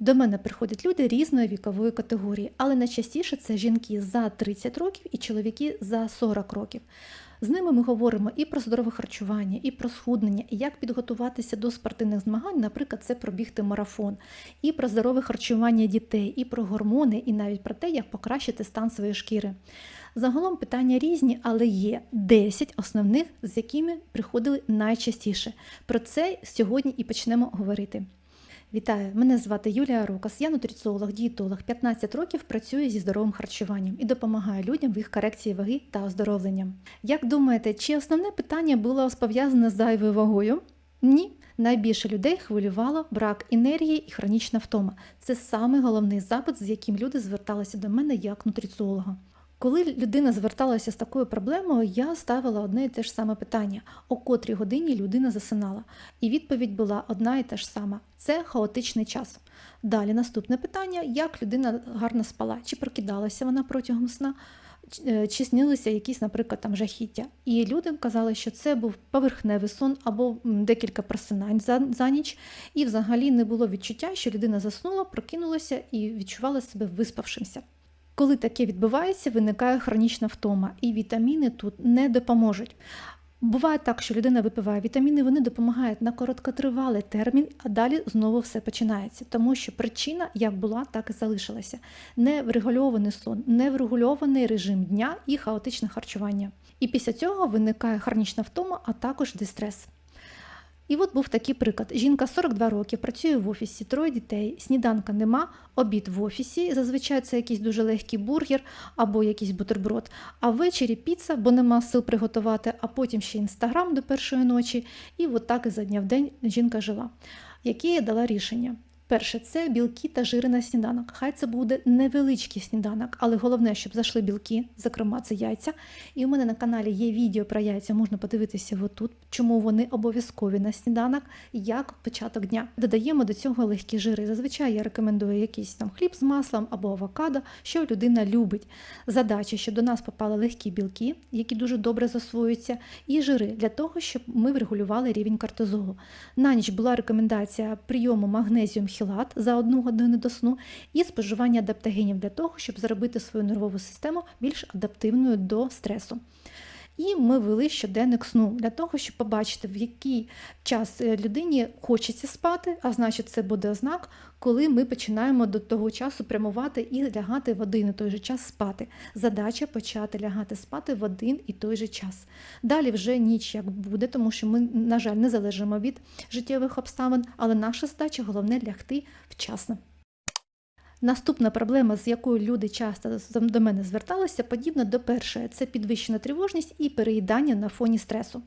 До мене приходять люди різної вікової категорії, але найчастіше це жінки за 30 років і чоловіки за 40 років. З ними ми говоримо і про здорове харчування, і про схуднення, і як підготуватися до спортивних змагань, наприклад, це пробігти марафон, і про здорове харчування дітей, і про гормони, і навіть про те, як покращити стан своєї шкіри. Загалом питання різні, але є 10 основних, з якими приходили найчастіше. Про це сьогодні і почнемо говорити. Вітаю! Мене звати Юлія Рокас, я нутриціолог, дієтолог. 15 років працюю зі здоровим харчуванням і допомагаю людям в їх корекції ваги та оздоровленням. Як думаєте, чи основне питання було пов'язане з зайвою вагою? Ні. Найбільше людей хвилювало брак енергії і хронічна втома. Це саме головний запит, з яким люди зверталися до мене як нутриціолога. Коли людина зверталася з такою проблемою, я ставила одне і те ж саме питання: о котрій годині людина засинала. І відповідь була одна і та ж сама: це хаотичний час. Далі наступне питання: як людина гарно спала, чи прокидалася вона протягом сна, чи снилися якісь, наприклад, там жахіття. І люди казали, що це був поверхневий сон або декілька просинань за, за ніч, і взагалі не було відчуття, що людина заснула, прокинулася і відчувала себе виспавшимся. Коли таке відбувається, виникає хронічна втома, і вітаміни тут не допоможуть. Буває так, що людина випиває вітаміни, вони допомагають на короткотривалий термін, а далі знову все починається, тому що причина як була, так і залишилася. Неврегульований сон, неврегульований режим дня і хаотичне харчування. І після цього виникає хронічна втома, а також дистрес. І от був такий приклад: жінка 42 роки, працює в офісі, троє дітей, сніданка нема, обід в офісі. Зазвичай це якийсь дуже легкий бургер або якийсь бутерброд. А ввечері піца, бо нема сил приготувати, а потім ще інстаграм до першої ночі. І от так і за дня в день жінка жила. Яке я дала рішення? Перше, це білки та жири на сніданок. Хай це буде невеличкий сніданок, але головне, щоб зайшли білки, зокрема, це яйця. І у мене на каналі є відео про яйця, можна подивитися отут, чому вони обов'язкові на сніданок, як початок дня. Додаємо до цього легкі жири. Зазвичай я рекомендую якийсь там хліб з маслом або авокадо, що людина любить. Задача, щоб до нас попали легкі білки, які дуже добре засвоюються, і жири для того, щоб ми врегулювали рівень кортизолу. На ніч була рекомендація прийому магнезіум хілат за одну годину до сну і споживання адаптогенів для того, щоб зробити свою нервову систему більш адаптивною до стресу. І ми вели щоденник сну для того, щоб побачити, в який час людині хочеться спати, а значить, це буде знак, коли ми починаємо до того часу прямувати і лягати в один і той же час спати. Задача почати лягати спати в один і той же час. Далі вже ніч як буде, тому що ми, на жаль, не залежимо від життєвих обставин, але наша задача головне лягти вчасно. Наступна проблема, з якою люди часто до мене зверталися, подібна до першої це підвищена тривожність і переїдання на фоні стресу.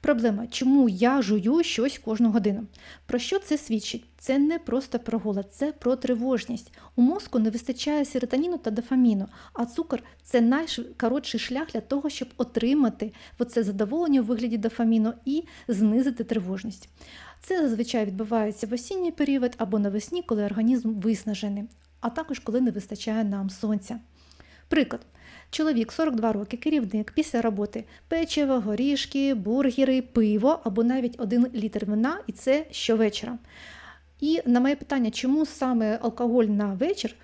Проблема, чому я жую щось кожну годину? Про що це свідчить? Це не просто про голод, це про тривожність. У мозку не вистачає серотоніну та дофаміну, а цукор це найкоротший шлях для того, щоб отримати оце задоволення у вигляді дофаміну і знизити тривожність. Це зазвичай відбувається в осінній період або навесні, коли організм виснажений, а також коли не вистачає нам сонця. Приклад. Чоловік 42 роки, керівник після роботи, печиво, горішки, бургери, пиво або навіть один літр вина, і це щовечора. І на моє питання, чому саме алкоголь на вечір,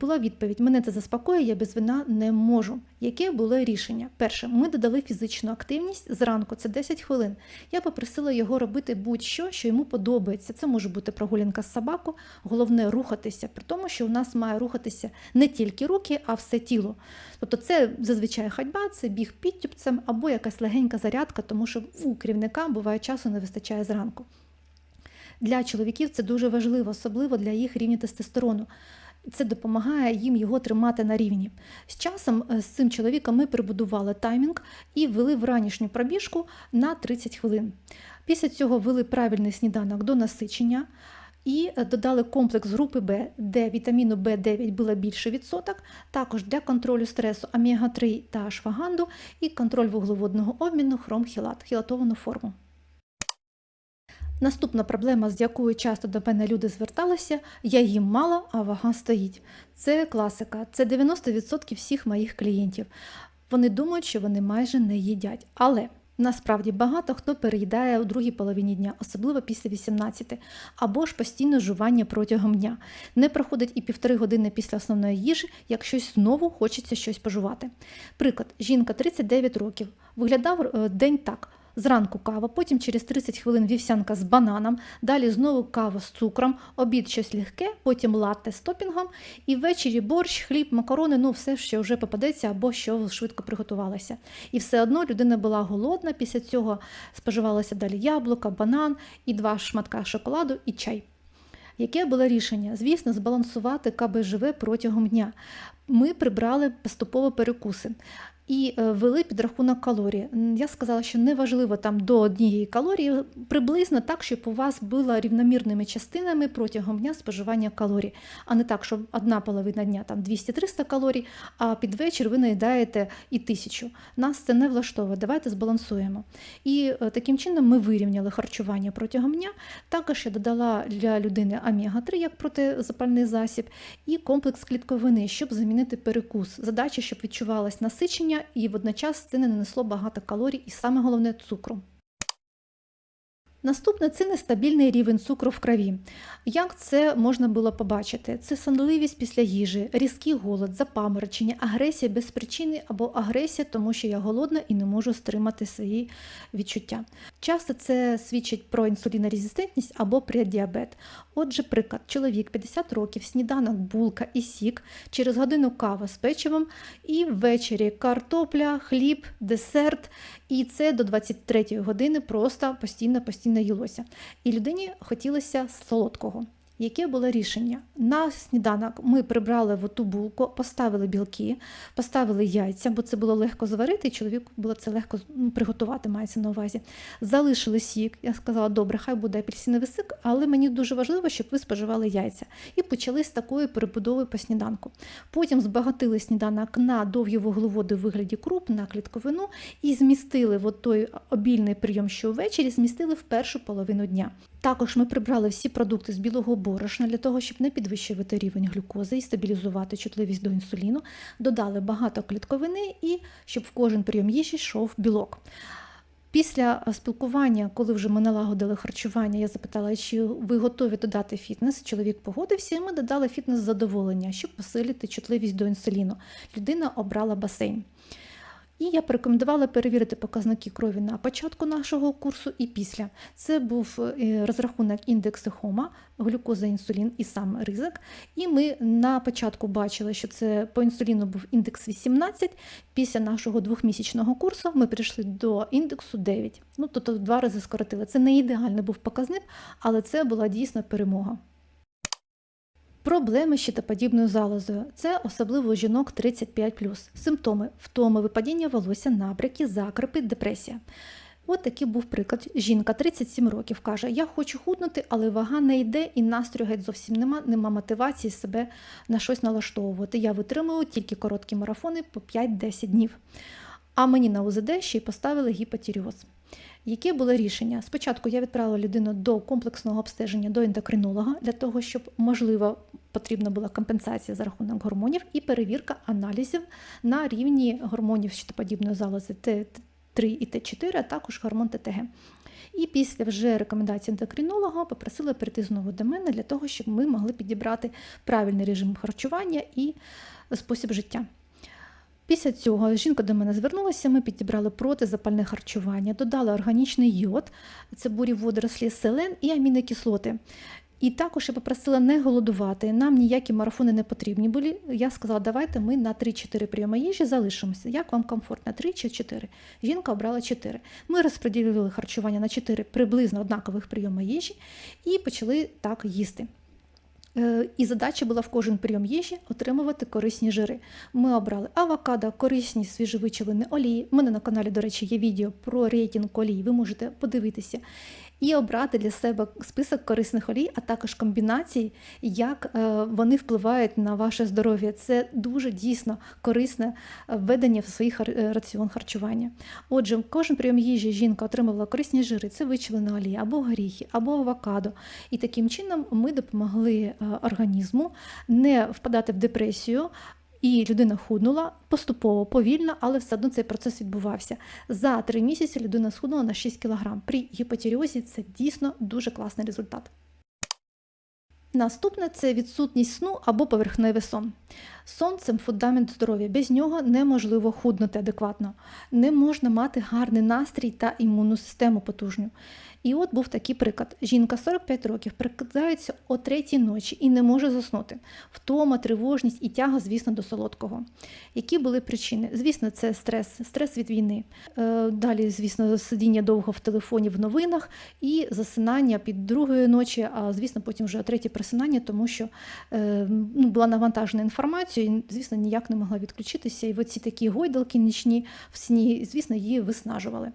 була відповідь: мене це заспокоює, я без вина не можу. Яке було рішення? Перше, ми додали фізичну активність зранку, це 10 хвилин. Я попросила його робити будь-що, що йому подобається. Це може бути прогулянка з собаку, головне рухатися, при тому, що у нас має рухатися не тільки руки, а все тіло. Тобто, це зазвичай ходьба, це біг підтюпцем або якась легенька зарядка, тому що у керівника буває часу не вистачає зранку. Для чоловіків це дуже важливо, особливо для їх рівня тестостерону. Це допомагає їм його тримати на рівні. З часом з цим чоловіком ми прибудували таймінг і ввели вранішню пробіжку на 30 хвилин. Після цього ввели правильний сніданок до насичення. І додали комплекс групи Б, де вітаміну В9 було більше відсоток, також для контролю стресу омега-3 та ашваганду і контроль вуглеводного обміну хромхілат, хілатовану форму. Наступна проблема, з якою часто до мене люди зверталися, я їм мало, а вага стоїть. Це класика, це 90% всіх моїх клієнтів. Вони думають, що вони майже не їдять. Але Насправді багато хто переїдає у другій половині дня, особливо після 18, або ж постійне жування протягом дня. Не проходить і півтори години після основної їжі, як щось знову хочеться щось пожувати. Приклад, жінка 39 років, виглядав е, день так. Зранку кава, потім через 30 хвилин вівсянка з бананом, далі знову кава з цукром, обід щось легке, потім латте з топінгом, і ввечері борщ, хліб, макарони, ну все, що вже попадеться або що швидко приготувалося. І все одно людина була голодна, після цього споживалося далі яблука, банан і два шматка шоколаду і чай. Яке було рішення? Звісно, збалансувати КБЖВ протягом дня. Ми прибрали поступово перекуси і е, ввели підрахунок калорій. Я сказала, що не важливо там до однієї калорії, приблизно так, щоб у вас було рівномірними частинами протягом дня споживання калорій, а не так, щоб одна половина дня там 200-300 калорій, а під вечір ви наїдаєте і тисячу. Нас це не влаштовує. Давайте збалансуємо. І е, таким чином ми вирівняли харчування протягом дня. Також я додала для людини омега-3 як протизапальний засіб, і комплекс клітковини, щоб замінити перекус. Задача, щоб відчувалось насичення і водночас це не нанесло багато калорій, і саме головне цукру. Наступне це нестабільний рівень цукру в крові. Як це можна було побачити? Це сонливість після їжі, різкий голод, запаморочення, агресія без причини або агресія, тому що я голодна і не можу стримати свої відчуття. Часто це свідчить про інсулінорезистентність або преддіабет. Отже, приклад, чоловік 50 років, сніданок, булка і сік, через годину кава з печивом, і ввечері картопля, хліб, десерт. І це до 23 години просто постійно постійно їлося. І людині хотілося солодкого. Яке було рішення? На сніданок ми прибрали в оту булку, поставили білки, поставили яйця, бо це було легко зварити, і чоловіку було це легко ну, приготувати, мається на увазі. Залишили сік. Я сказала, добре, хай буде апельсиновий сик, але мені дуже важливо, щоб ви споживали яйця. І почали з такої перебудови по сніданку. Потім збагатили сніданок на довгі вуглеводи в вигляді круп, на клітковину і змістили в той обільний прийом, що ввечері, змістили в першу половину дня. Також ми прибрали всі продукти з білого борошна для того, щоб не підвищувати рівень глюкози і стабілізувати чутливість до інсуліну. Додали багато клітковини і щоб в кожен прийом їжі йшов білок. Після спілкування, коли вже ми налагодили харчування, я запитала, чи ви готові додати фітнес. Чоловік погодився, і ми додали фітнес задоволення, щоб посилити чутливість до інсуліну. Людина обрала басейн. І я порекомендувала перевірити показники крові на початку нашого курсу і після. Це був е, розрахунок індексу Хома, глюкоза, інсулін і сам ризик. І ми на початку бачили, що це по інсуліну був індекс 18. Після нашого двохмісячного курсу ми прийшли до індексу 9. Ну, тобто два рази скоротили. Це не ідеальний був показник, але це була дійсно перемога. Проблеми з щитоподібною залозою це особливо у жінок 35 Симптоми втоми, випадіння волосся, набряки, закрипи, депресія. От такий був приклад. Жінка 37 років каже: Я хочу худнути, але вага не йде і настрою геть зовсім нема, нема мотивації себе на щось налаштовувати. Я витримую тільки короткі марафони по 5-10 днів. А мені на УЗД ще й поставили гіпотіріоз. Яке було рішення? Спочатку я відправила людину до комплексного обстеження до ендокринолога для того, щоб, можливо, потрібна була компенсація за рахунок гормонів і перевірка аналізів на рівні гормонів щитоподібної залози Т3 і Т4, а також гормон ТТГ. І після вже рекомендації ендокринолога попросила прийти знову до мене для того, щоб ми могли підібрати правильний режим харчування і спосіб життя. Після цього жінка до мене звернулася, ми підібрали протизапальне харчування, додали органічний йод, це бурі водорослі, селен і амінокислоти. І також я попросила не голодувати. Нам ніякі марафони не потрібні були. Я сказала, давайте ми на 3-4 прийоми їжі залишимося. Як вам комфортно? 3 чи 4? Жінка обрала 4. Ми розподілили харчування на 4 приблизно однакових прийоми їжі і почали так їсти. Е, І задача була в кожен прийом їжі отримувати корисні жири. Ми обрали авокадо, корисні свіжовичовини олії. У мене на каналі, до речі, є відео про рейтинг олій. Ви можете подивитися і обрати для себе список корисних олій, а також комбінацій, як е, вони впливають на ваше здоров'я. Це дуже дійсно корисне введення в свій е, раціон харчування. Отже, кожен прийом їжі жінка отримувала корисні жири, це вичавлена олія, або горіхи, або авокадо. І таким чином ми допомогли е, організму не впадати в депресію. І людина худнула поступово, повільно, але все одно цей процес відбувався. За три місяці людина схуднула на 6 кг. При гіпотіріозі це дійсно дуже класний результат. Наступне це відсутність сну або поверхневий сон. Сон це фундамент здоров'я. Без нього неможливо худнути адекватно. Не можна мати гарний настрій та імунну систему потужню. І от був такий приклад: жінка 45 років прикидається о третій ночі і не може заснути. Втома, тривожність і тяга, звісно, до солодкого. Які були причини? Звісно, це стрес, стрес від війни. Е, Далі, звісно, сидіння довго в телефоні в новинах і засинання під другої ночі, а звісно, потім вже третє просинання, тому що е, ну, була навантажена інформація, і, звісно, ніяк не могла відключитися. І оці такі гойдалки нічні в сні, звісно, її виснажували.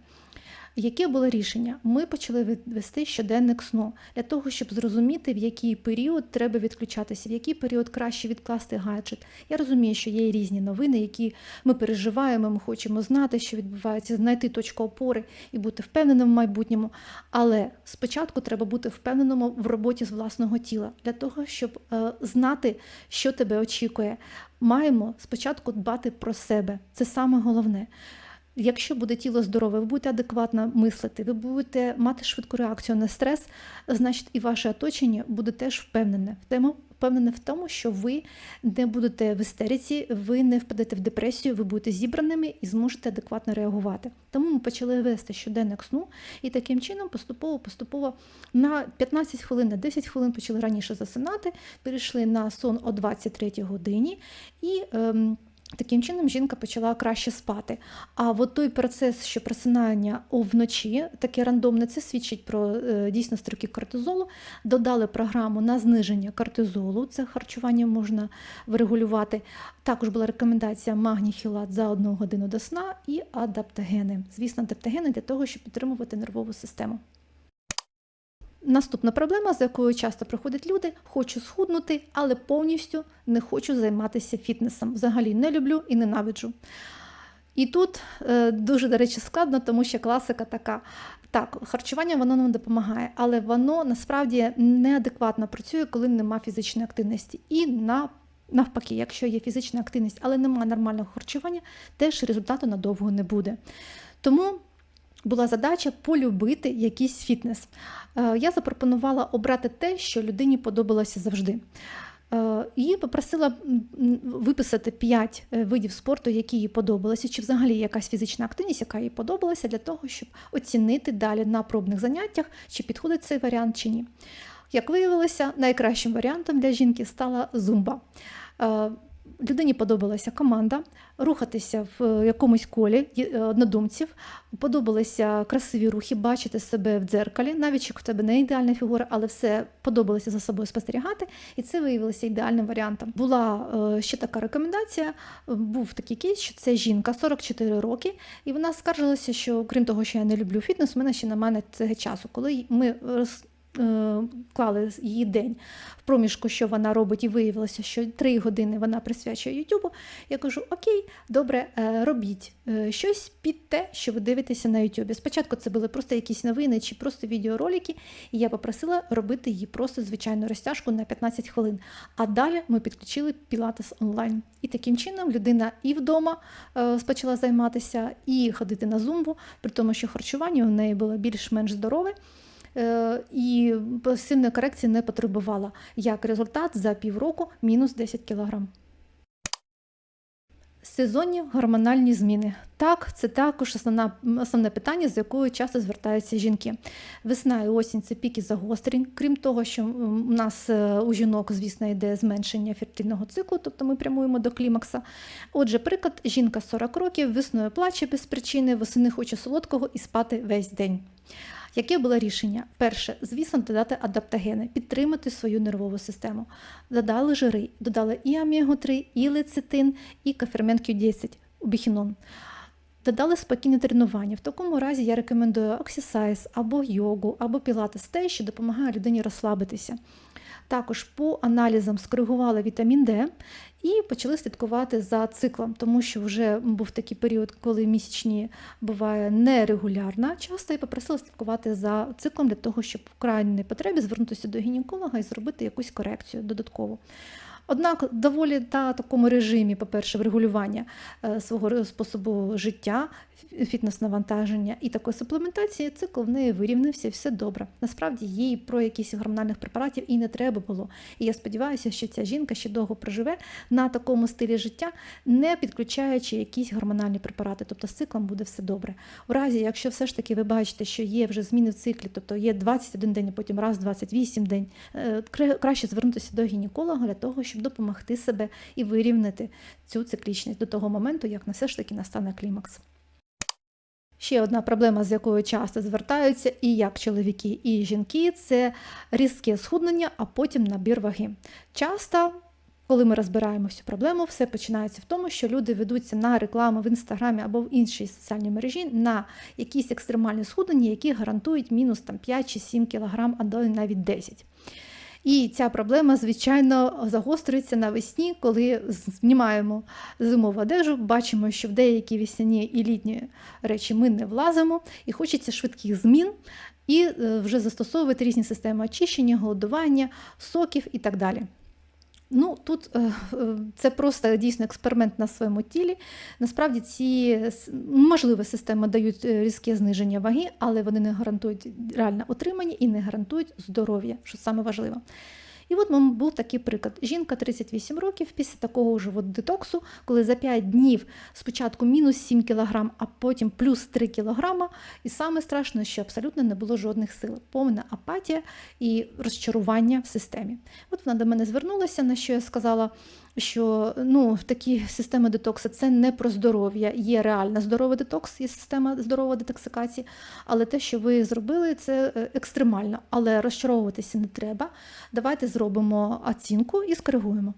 Яке було рішення? Ми почали вести щоденник сну для того, щоб зрозуміти, в який період треба відключатися, в який період краще відкласти гаджет. Я розумію, що є різні новини, які ми переживаємо, ми хочемо знати, що відбувається, знайти точку опори і бути впевненим в майбутньому. Але спочатку треба бути впевненим в роботі з власного тіла для того, щоб е, знати, що тебе очікує. Маємо спочатку дбати про себе. Це саме головне. Якщо буде тіло здорове, ви будете адекватно мислити, ви будете мати швидку реакцію на стрес, значить і ваше оточення буде теж впевнене в тому, впевнене в тому, що ви не будете в істериці, ви не впадете в депресію, ви будете зібраними і зможете адекватно реагувати. Тому ми почали вести щоденник сну і таким чином поступово-поступово на 15 хвилин, на 10 хвилин почали раніше засинати, перейшли на сон о 23 годині і. Ем, Таким чином жінка почала краще спати. А от той процес, що просинання вночі, таке рандомне, це свідчить про е, дійсно строки кортизолу. Додали програму на зниження кортизолу, це харчування можна врегулювати. Також була рекомендація магній хілат за одну годину до сна і адаптогени. Звісно, адаптогени для того, щоб підтримувати нервову систему. Наступна проблема, з якою часто приходять люди: хочу схуднути, але повністю не хочу займатися фітнесом. Взагалі не люблю і ненавиджу. І тут е, дуже, до речі, складно, тому що класика така. Так, харчування воно нам допомагає, але воно насправді неадекватно працює, коли нема фізичної активності. І на навпаки, якщо є фізична активність, але немає нормального харчування, теж результату надовго не буде. Тому була задача полюбити якийсь фітнес. Е, я запропонувала обрати те, що людині подобалося завжди. Е, і попросила виписати 5 е, видів спорту, які їй подобалися, чи взагалі якась фізична активність, яка їй подобалася, для того, щоб оцінити далі на пробних заняттях, чи підходить цей варіант чи ні. Як виявилося, найкращим варіантом для жінки стала зумба людині подобалася команда, рухатися в якомусь колі е, однодумців, подобалися красиві рухи, бачити себе в дзеркалі, навіть якщо в тебе не ідеальна фігура, але все подобалося за собою спостерігати, і це виявилося ідеальним варіантом. Була е, ще така рекомендація, був такий кейс, що це жінка 44 роки, і вона скаржилася, що крім того, що я не люблю фітнес, у мене ще немає цього часу, коли ми Е, клали її день в проміжку, що вона робить, і виявилося, що три години вона присвячує Ютубу. Я кажу: Окей, добре, е, робіть е, щось під те, що ви дивитеся на Ютубі. Спочатку це були просто якісь новини чи просто відеоролики, і я попросила робити її просто звичайну розтяжку на 15 хвилин. А далі ми підключили Пілатес онлайн. І таким чином людина і вдома почала займатися, і ходити на зумбу, при тому, що харчування у неї було більш-менш здорове. Е, і пасивної корекції не потребувала. Як результат, за півроку мінус 10 кг. Сезонні гормональні зміни. Так, це також основна, основне питання, з якою часто звертаються жінки. Весна і осінь це піки загострень. Крім того, що у нас е, у жінок, звісно, йде зменшення фертильного циклу, тобто ми прямуємо до клімакса. Отже, приклад, жінка 40 років, весною плаче без причини, восени хоче солодкого і спати весь день. Яке було рішення? Перше, звісно, додати адаптогени, підтримати свою нервову систему. Додали жири, додали і аміго 3 і лецитин, і кафермен Q10, біхінон. Додали спокійне тренування. В такому разі я рекомендую оксісайз або йогу, або пілатес, те, що допомагає людині розслабитися. Також по аналізам скоригували вітамін Д і почали слідкувати за циклом, тому що вже був такий період, коли місячні буває нерегулярна часто, і попросили слідкувати за циклом для того, щоб в крайній потребі звернутися до гінеколога і зробити якусь корекцію додаткову. Однак доволі на такому режимі, по-перше, врегулювання е, свого способу життя, фітнес-навантаження і такої суплементації, цикл в неї вирівнився і все добре. Насправді їй про якісь гормональних препаратів і не треба було. І я сподіваюся, що ця жінка ще довго проживе на такому стилі життя, не підключаючи якісь гормональні препарати. Тобто з циклом буде все добре. В разі, якщо все ж таки ви бачите, що є вже зміни в циклі, тобто є 21 день, а потім раз 28 день, е, краще звернутися до гінеколога для того, щоб допомогти себе і вирівняти цю циклічність до того моменту, як на все ж таки настане клімакс. Ще одна проблема, з якою часто звертаються і як чоловіки, і жінки, це різке схуднення, а потім набір ваги. Часто, коли ми розбираємо всю проблему, все починається в тому, що люди ведуться на рекламу в інстаграмі або в іншій соціальній мережі на якісь екстремальні схуднення, які гарантують мінус там, 5 чи 7 кг, а навіть 10. І ця проблема, звичайно, загострюється навесні, коли знімаємо зимову одежу, бачимо, що в деякі весняні і літні речі ми не влазимо, і хочеться швидких змін, і е, вже застосовувати різні системи очищення, голодування, соків і так далі. Ну, тут е, е, це просто дійсно експеримент на своєму тілі. Насправді ці можливі системи дають е, різке зниження ваги, але вони не гарантують реальне отримання і не гарантують здоров'я, що саме важливо. І от мам, був такий приклад. Жінка 38 років після такого ж от детоксу, коли за 5 днів спочатку мінус 7 кг, а потім плюс 3 кг. І саме страшне, що абсолютно не було жодних сил, повна апатія і розчарування в системі. От вона до мене звернулася, на що я сказала, що ну, такі системи детокса це не про здоров'я. Є реальна здоровий детокс, є система здорової детоксикації, але те, що ви зробили, це е, екстремально. Але розчаровуватися не треба. Давайте зробимо оцінку і скоригуємо.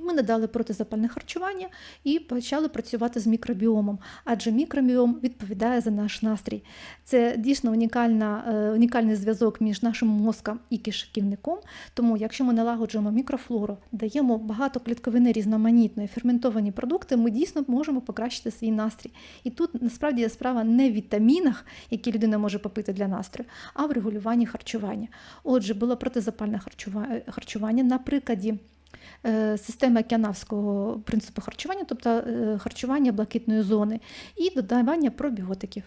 І ми надали протизапальне харчування і почали працювати з мікробіомом, адже мікробіом відповідає за наш настрій. Це дійсно унікальна, е, унікальний зв'язок між нашим мозком і кишківником. Тому, якщо ми налагоджуємо мікрофлору, даємо багато клітковини різноманітної, ферментовані продукти, ми дійсно можемо покращити свій настрій. І тут насправді справа не в вітамінах, які людина може попити для настрою, а в регулюванні харчування. Отже, було протизапальне харчува- харчування на прикладі системи океанавського принципу харчування, тобто е, харчування блакитної зони, і додавання пробіотиків.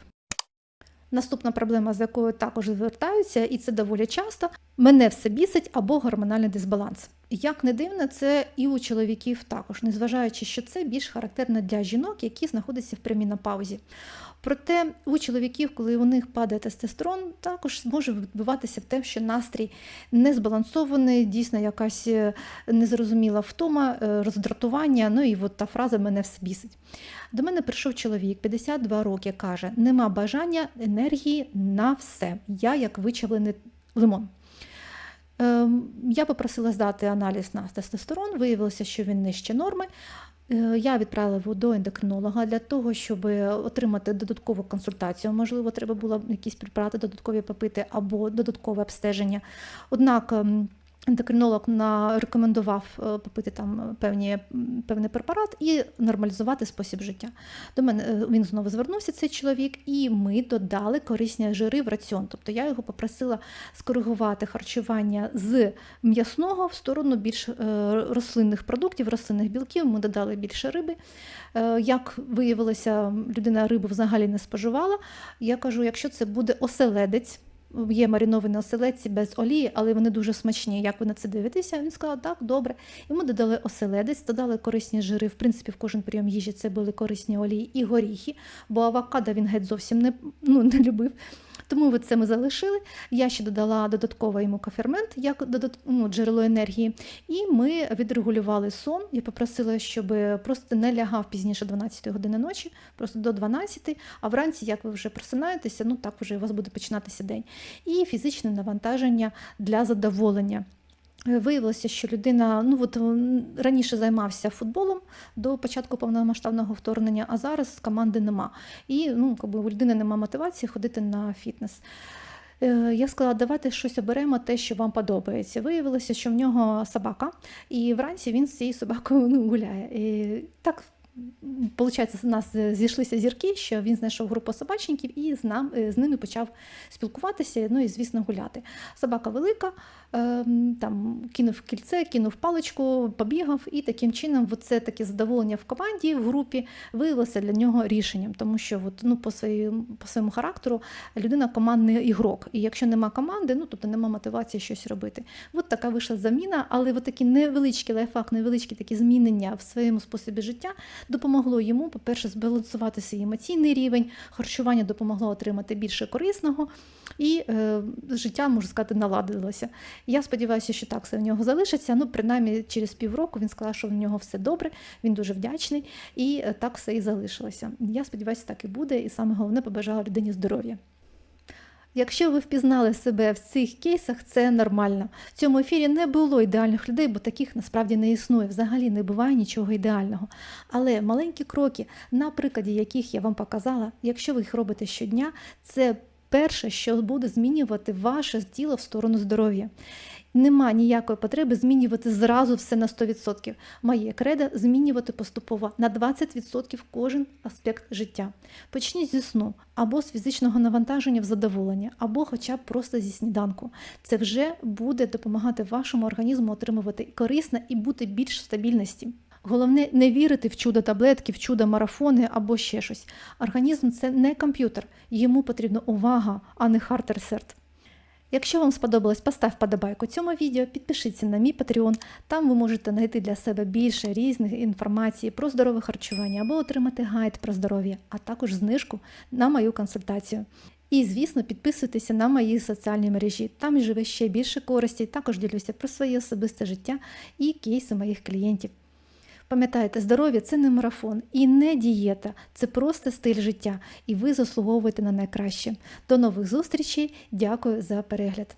Наступна проблема, з якою також звертаються, і це доволі часто, мене все бісить або гормональний дисбаланс. Як не дивно, це і у чоловіків також, незважаючи, що це більш характерно для жінок, які знаходяться в премінопаузі. Проте у чоловіків, коли у них падає тестостерон, також може відбуватися в те, що настрій не збалансований, дійсно якась е, незрозуміла втома, е, роздратування. Ну і от та фраза мене все бісить. До мене прийшов чоловік, 52 роки, каже: нема бажання енергії на все. Я як вичавлений лимон. Ем, Я попросила здати аналіз на тестостерон, виявилося, що він нижче норми. Е, Я відправила його до ендокринолога для того, щоб отримати додаткову консультацію. Можливо, треба було якісь препарати додаткові попити або додаткове обстеження. Однак ем, ендокринолог на- рекомендував е, попити там певні, певний препарат і нормалізувати спосіб життя. До мене е, він знову звернувся, цей чоловік, і ми додали корисні жири в раціон. Тобто я його попросила скоригувати харчування з м'ясного в сторону більш е, рослинних продуктів, рослинних білків. Ми додали більше риби. Е, Як виявилося, людина рибу взагалі не споживала. Я кажу, якщо це буде оселедець. Є мариновані оселедці без олії, але вони дуже смачні. Як ви на це дивитеся? Він сказав, так, добре. Ми додали оселедець, додали корисні жири. В принципі, в кожен прийом їжі це були корисні олії і горіхи, бо авокадо він геть зовсім не, ну, не любив. Тому ви це ми залишили. Я ще додала додатково йому кофермент як ну, джерело енергії. І ми відрегулювали сон. Я попросила, щоб просто не лягав пізніше 12 години ночі, просто до 12, а вранці, як ви вже просинаєтеся, ну так вже у вас буде починатися день. І фізичне навантаження для задоволення. Виявилося, що людина ну от раніше займався футболом до початку повномасштабного вторгнення, а зараз команди нема. І ну, якби у людини нема мотивації ходити на фітнес. Е, Я сказала, давайте щось оберемо, те, що вам подобається. Виявилося, що в нього собака, і вранці він з цією собакою ну, гуляє. І так Получається, у нас е, зійшлися зірки, що він знайшов групу собачників і з, нам, е, з ними почав спілкуватися, ну і, звісно, гуляти. Собака велика, ем, там кинув кільце, кинув паличку, побігав, і таким чином це таке задоволення в команді, в групі виявилося для нього рішенням, тому що от, ну, по, своєму, по своєму характеру людина командний ігрок. І якщо нема команди, ну тобто нема мотивації щось робити. От така вийшла заміна, але от такі невеличкі лайфхак, невеличкі такі змінення в своєму способі життя допомогло йому, по-перше, збалансувати свій емоційний рівень, харчування допомогло отримати більше корисного, і е, життя, можна сказати, наладилося. Я сподіваюся, що так все в нього залишиться. Ну, принаймні, через півроку він сказав, що в нього все добре, він дуже вдячний, і е, так все і залишилося. Я сподіваюся, так і буде, і саме головне побажала людині здоров'я. Якщо ви впізнали себе в цих кейсах, це нормально. В цьому ефірі не було ідеальних людей, бо таких насправді не існує. Взагалі не буває нічого ідеального. Але маленькі кроки, на прикладі яких я вам показала, якщо ви їх робите щодня, це перше, що буде змінювати ваше тіло в сторону здоров'я. Нема ніякої потреби змінювати зразу все на 100%. Моє кредо змінювати поступово на 20% кожен аспект життя. Почніть зі сну або з фізичного навантаження в задоволення, або хоча б просто зі сніданку. Це вже буде допомагати вашому організму отримувати корисне і бути більш в стабільності. Головне не вірити в чудо таблетки, в чудо марафони або ще щось. Організм це не комп'ютер, йому потрібна увага, а не хард-ресерт. Якщо вам сподобалось, постав вподобайку цьому відео, підпишіться на мій Patreon. Там ви можете знайти для себе більше різних інформації про здорове харчування або отримати гайд про здоров'я, а також знижку на мою консультацію. І, звісно, підписуйтеся на мої соціальні мережі. Там живе ще більше користі. Також ділюся про своє особисте життя і кейси моїх клієнтів. Пам'ятайте, здоров'я це не марафон і не дієта, це просто стиль життя, і ви заслуговуєте на найкраще. До нових зустрічей. Дякую за перегляд.